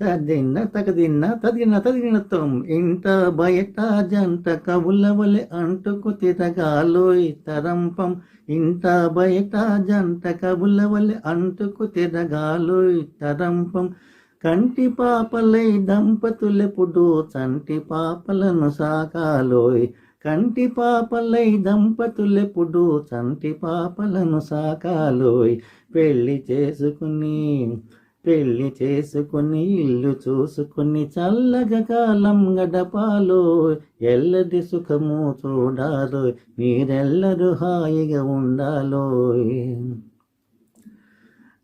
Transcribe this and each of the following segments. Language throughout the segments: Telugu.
తదిన్న తగదిన్న తదిన తదినత్వం ఇంట బయట జంట కవుల వలె అంటుకు తిరగాలోయ్ తరంపం. ఇంట బయట జంట కవుల వలె అంటుకు తిరగాలోయ్ తరంపం. కంటి పాపలై దంపతులెప్పుడు చంటి పాపలను సాకాలోయ్ కంటి పాపలై దంపతులెప్పుడు చంటి పాపలను సాకాలోయ్ పెళ్ళి చేసుకుని పెళ్ళి చేసుకుని ఇల్లు చూసుకుని చల్లగా కాలం గడపాలో ఎల్లది సుఖము చూడాలో మీరెల్లరూ హాయిగా ఉండాలో.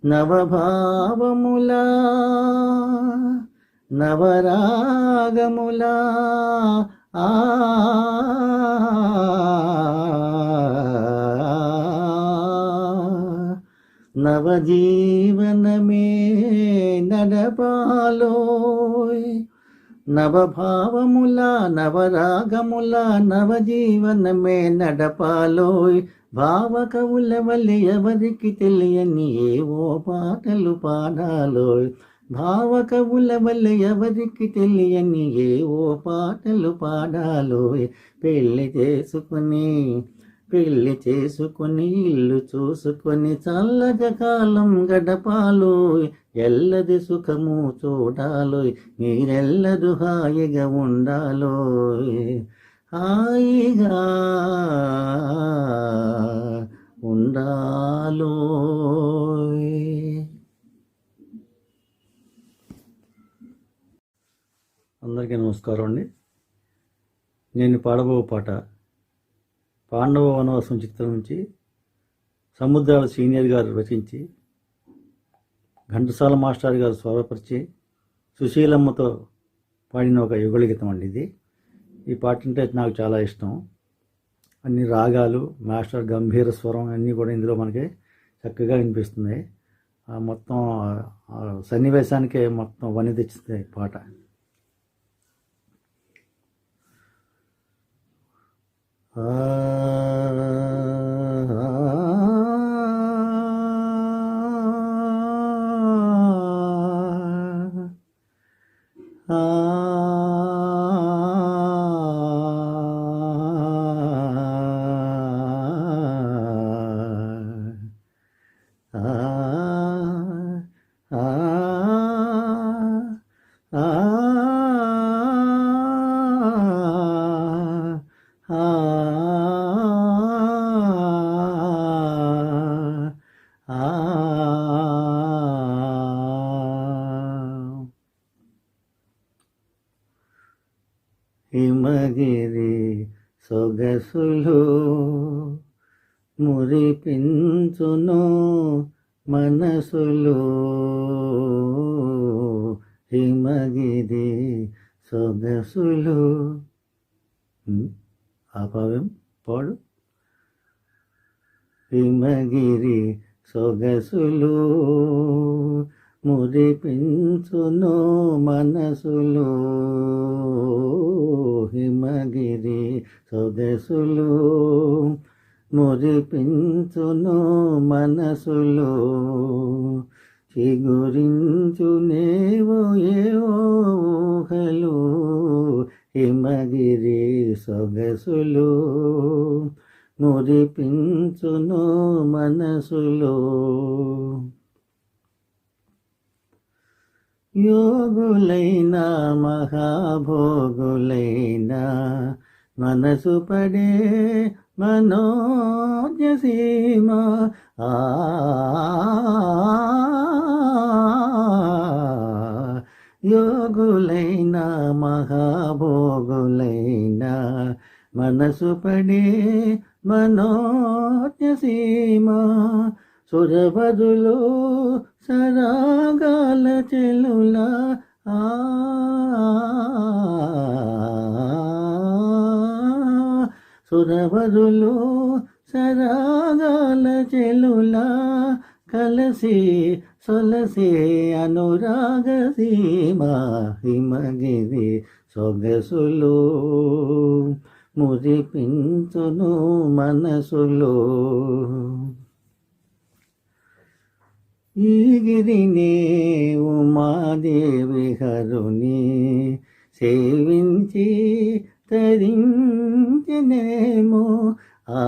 నవభావములా నవరాగములా ఆ నవజీవనమే నడపాలోయ్ నవభావముల నవరాగముల నవజీవనమే నడపాలోయ్ భావకవుల వల్ల ఎవరికి తెలియని ఏవో పాటలు పాడాలోయ్ భావకవుల వల్ల ఎవరికి తెలియని ఏవో పాటలు పాడాలోయ్ పెళ్ళి చేసుకుని పెళ్ళి చేసుకుని ఇల్లు చూసుకొని చల్లగా కాలం గడపాలో ఎల్లది సుఖము చూడాలో మీరెల్లదు హాయిగా ఉండాలో. హాయిగా ఉండాలో. అందరికీ నమస్కారం అండి. నేను పాడబో పాట పాండవ వనవాసం చిత్రం నుంచి సముద్రాల సీనియర్ గారు రచించి ఘంటసాల మాస్టర్ గారు స్వరపరిచి సుశీలమ్మతో పాడిన ఒక యుగళగీతం అండి ఇది. ఈ పాట అంటే నాకు చాలా ఇష్టం. అన్ని రాగాలు మాస్టర్ గంభీర స్వరం అన్నీ కూడా ఇందులో మనకి చక్కగా వినిపిస్తున్నాయి. ఆ మొత్తం సన్నివేశానికే మొత్తం వని తెచ్చింది పాట. Ah. హిమగిరి సొగసులు మురిపించును మనసులు. హిమగిరి సొగసులు. అపవ్యం పాడు. హిమగిరి సొగసులు. మురిపించును మనసులు హిమగిరి సొగసులు. మురిపించును మనసులు చిగురించునేవో ఏవో ఊహలు? హిమగిరి సొగసులు. మురిపించును మనసులో యోగులైన మహాభోగులైన మనసు పడే మనోజసీమ ఆ యోగులైన మహాభోగులైన మనసు పడే మనోజసీమ సురవదులు సరాగాల చెలులా ఆ సురవదులు సరాగాల చెలులా కలసి సొలసే అనురాగ సీమా హిమగిరి సొగసులు మురిపించును మనసులో. ఈగిరి గిరినే ఉమాదేవి హరుని సేవించి తరించినేమో. ఆ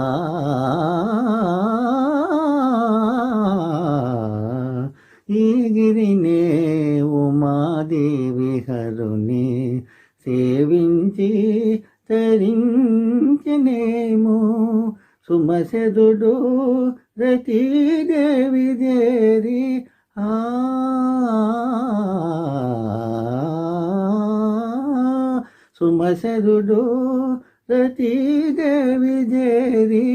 ఈ గిరినే ఉమాదేవి హరుని సేవించి తరించినేమో. సుమసెదుడు రతీదేవి దేరి ఆ. సుమసదుడు రతీదేవి దేరి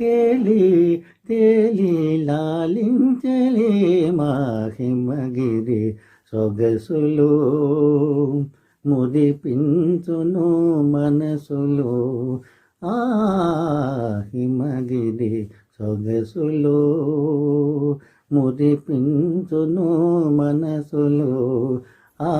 కేలి తేలి లాలించలే మాహిమగిరి సొగసులు ముదిపించును మనసులు. ఆ హిమగిరి సొగసులు మురిపించును మనసులు. ఆ